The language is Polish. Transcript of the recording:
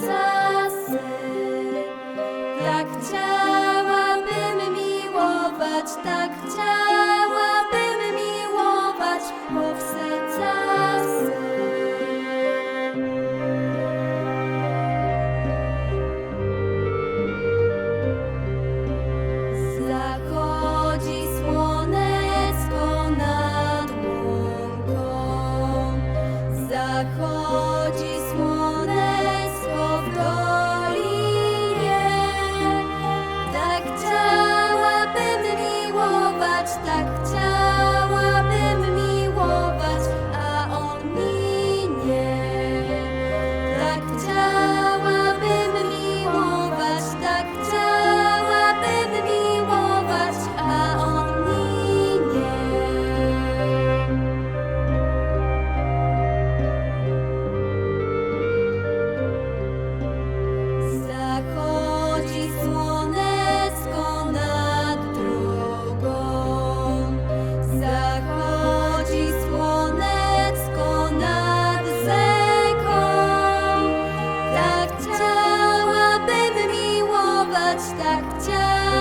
czasy, tak. делать так тяжко.